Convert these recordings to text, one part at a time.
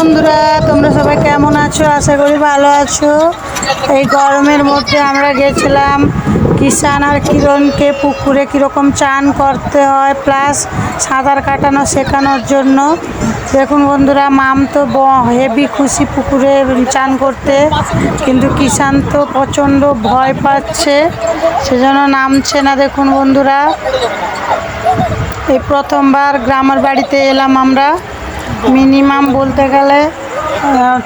বন্ধুরা, তোমরা সবাই কেমন আছো? আশা করি ভালো আছো। এই গরমের মধ্যে আমরা গেছিলাম কিষান আর কিরণকে পুকুরে কীরকম চান করতে হয় প্লাস সাঁতার কাটানো শেখানোর জন্য। দেখুন বন্ধুরা, মাম তো ব হেভি খুশি পুকুরে চান করতে, কিন্তু কিষান তো প্রচণ্ড ভয় পাচ্ছে, সেজন্য নামছে না। দেখুন বন্ধুরা, এই প্রথমবার গ্রামের বাড়িতে এলাম আমরা। মিনিমাম বলতে গেলে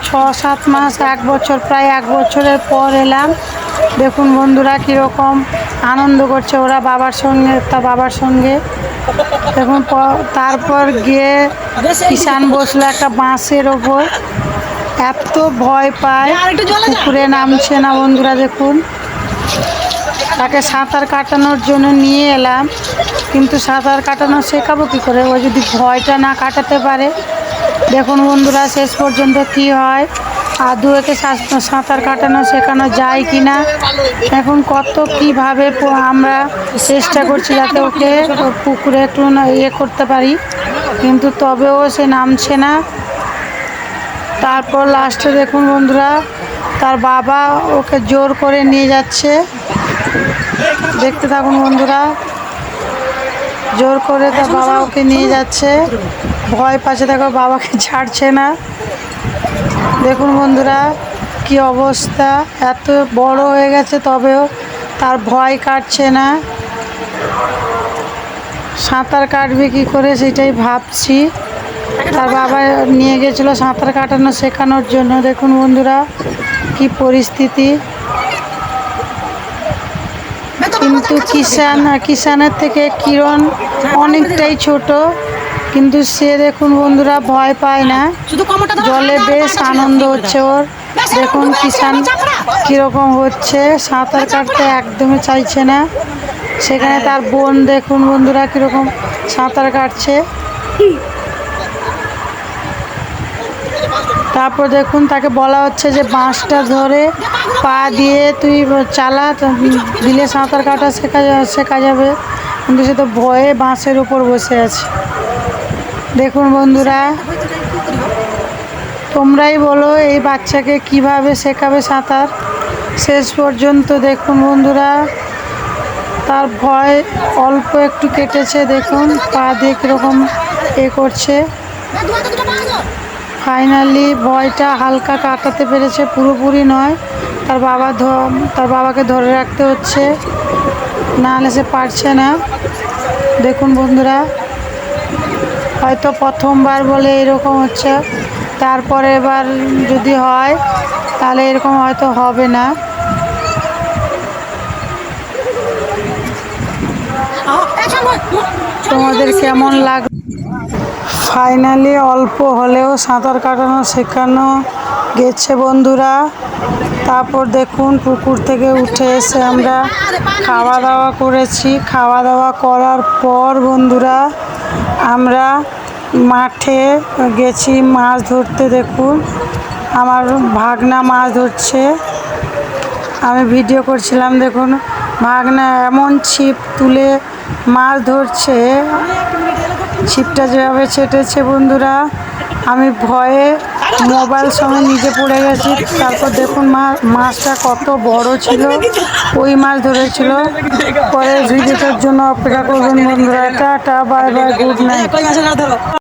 ছ সাত মাস এক বছর প্রায় এক বছরের পর এলাম। দেখুন বন্ধুরা কীরকম আনন্দ করছে ওরা বাবার সঙ্গে তা বাবার সঙ্গে। দেখুন তারপর গিয়ে কিষান বসল একটা বাঁশের ওপর। এত ভয় পায় পুকুরে নামছে না বন্ধুরা দেখুন। তাকে সাঁতার কাটানোর জন্য নিয়ে এলাম, কিন্তু সাঁতার কাটানো শেখাবো কী করে? ও যদি ভয়টা না কাটাতে পারে, দেখুন বন্ধুরা, শেষ পর্যন্ত কি হয়? আদু একে সাঁতার কাটানো শেখানো যায় কি না? এখন কত কীভাবে আমরা চেষ্টা করছি যাতে ওকে পুকুরে একটু ইয়ে করতে পারি, কিন্তু তবেও সে নামছে না। তারপর লাস্টে দেখুন বন্ধুরা, তার বাবা ওকে জোর করে নিয়ে যাচ্ছে। দেখতে থাকুন বন্ধুরা। জোর করে তার বাবা ওকে নিয়ে যাচ্ছে। ভয় পাচ্ছে দেখো বাবাকে ছাড়ছে না। দেখুন বন্ধুরা কি অবস্থা। এত বড় হয়ে গেছে তবেও তার ভয় কাটছে না। সাঁতার কাটবে কি করে সেটাই ভাবছি। তার বাবা নিয়ে গেছিল সাঁতার কাটানো শেখানোর জন্য। দেখুন বন্ধুরা কি পরিস্থিতি। কিন্তু কিষান কিষানের থেকে কিরণ অনেকটাই ছোট কিন্তু সে দেখুন বন্ধুরা ভয় পায় না। জলে বেশ আনন্দ হচ্ছে ওর। দেখুন কিষান কীরকম হচ্ছে সাঁতার কাটতে একদমই চাইছে না। সেখানে তার বোন দেখুন বন্ধুরা কীরকম সাঁতার কাটছে। তারপর দেখুন, তাকে বলা হচ্ছে যে বাঁশটা ধরে পা দিয়ে তুই চালা দিলে সাঁতার কাটা শেখা শেখা যাবে। কিন্তু সে তো ভয়ে বাঁশের উপর বসে আছে। দেখুন বন্ধুরা, তোমরাই বলো এই বাচ্চাকে কীভাবে শেখাবে সাঁতার। শেষ পর্যন্ত দেখুন বন্ধুরা, তার ভয় অল্প একটু কেটেছে, দেখুন, পা দিয়ে কীরকম এ করছে। ফাইনালি ভয়টা হালকা কাটাতে পেরেছে পুরোপুরি নয়। তার বাবা তার বাবাকে ধরে রাখতে হচ্ছে। নাহলে সে পারছে না। দেখুন বন্ধুরা হয়তো প্রথমবার বলে এরকম হচ্ছে। তারপরে এবার যদি হয় তাহলে এরকম হয়তো হবে না। তোমাদের কেমন লাগ ফাইনালি অল্প হলেও সাঁতার কাটানো শেখানো গেছে বন্ধুরা। তারপর দেখুন পুকুর থেকে উঠে এসে আমরা খাওয়া দাওয়া করেছি। খাওয়া দাওয়া করার পর বন্ধুরা, আমরা মাঠে গেছি মাছ ধরতে। দেখুন, আমার ভাগনা মাছ ধরছে। আমি ভিডিও করছিলাম, দেখুন, ভাগনা এমন ছিপ তুলে মাছ ধরছে। ছিপটা যেভাবে ছেটেছে বন্ধুরা, আমি ভয়ে মোবাইল সঙ্গে নিজে পড়ে গেছি। তারপর দেখুন মা, মাছটা কত বড় ছিল, ওই মাছ ধরেছিল। পরে জন্য অপেক্ষা করবেন বন্ধুরা। Tata bye bye good night